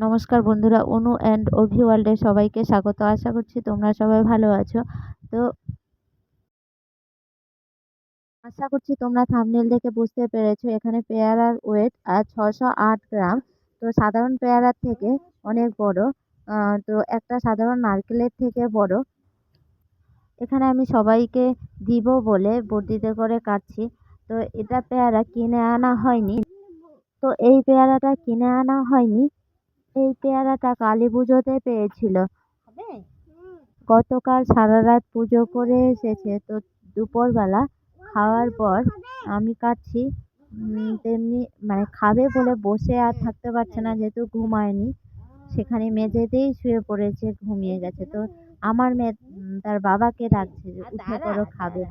নমস্কার বন্ধুরা, অনু অ্যান্ড অভি ওয়ার্ল্ডে সবাইকে স্বাগত। আশা করছি তোমরা সবাই ভালো আছো। তো আশা করছি তোমরা থামনেল দেখে বুঝতে পেরেছ, এখানে পেয়ারার ওয়েট আর ছশো আট গ্রাম। তো সাধারণ পেয়ারার থেকে অনেক বড় তো একটা সাধারণ নারকেলের থেকে বড়। এখানে আমি সবাইকে দিব বলে বর্দিতে করে কাটছি। তো এটা পেয়ারা কিনে আনা হয়নি। তো এই পেয়ারাটা কিনে আনা হয়নি। এই পেয়ারাটা কালী পুজোতে পেয়েছিল। গতকাল সারা রাত পুজো করে এসেছে। তো দুপুরবেলা খাওয়ার পর আমি কাটছি তেমনি মানে খাবে বলে বসে আর থাকতে পারছে না যেহেতু ঘুমায়নি। সেখানে মেঝেতেই শুয়ে পড়েছে ঘুমিয়ে গেছে। তো আমার মেয়ে তার বাবাকে ডাকছে যে উঠে পড়ো খাবে।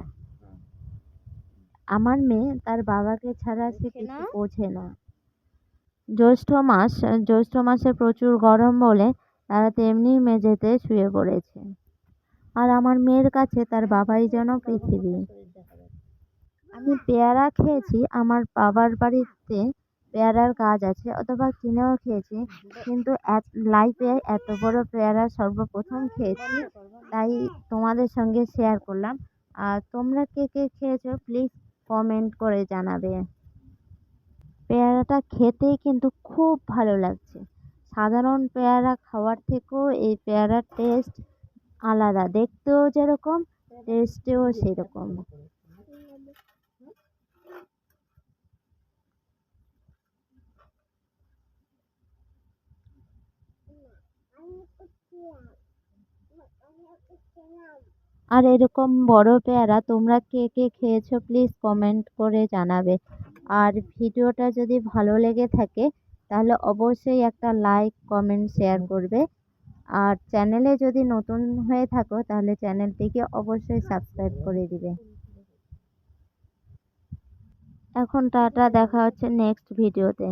আমার মেয়ে তার বাবাকে ছাড়া সে কিছু বোঝে না। জ্যৈষ্ঠ মাস, জ্যৈষ্ঠ মাসে প্রচুর গরম বলে তারা তেমনি মেঝেতে শুয়ে পড়েছে। আর আমার মেয়ের কাছে তার বাবাই যেন পৃথিবী। আমি পেয়ারা খেয়েছি, আমার বাবার বাড়িতে পেয়ারার গাছ আছে, অথবা কিনেও খেয়েছি, কিন্তু লাইফে এত বড় পেয়ারা সর্বপ্রথম খেয়েছি, তাই তোমাদের সঙ্গে শেয়ার করলাম। আর তোমরা কে কে খেয়েছো প্লিজ কমেন্ট করে জানাবে। পেয়ারাটা খেতেই কিন্তু খুব ভালো লাগছে। সাধারণ পেয়ারা খাওয়ার থেকেও এই পেয়ারার টেস্ট আলাদা। দেখতেও যেরকম টেস্টেও সেরকম। আর এরকম বড় পেয়ারা তোমরা কে কে খেয়েছো প্লিজ কমেন্ট করে জানাবে। আর ভিডিওটা যদি ভালো লেগে থাকে, তাহলে অবশ্যই একটা লাইক কমেন্ট শেয়ার করবে। আর চ্যানেলে যদি নতুন হয়ে থাকো, তাহলে চ্যানেলটিকে অবশ্যই সাবস্ক্রাইব করে দিবে। এখন টাটা, দেখা হচ্ছে নেক্সট ভিডিওতে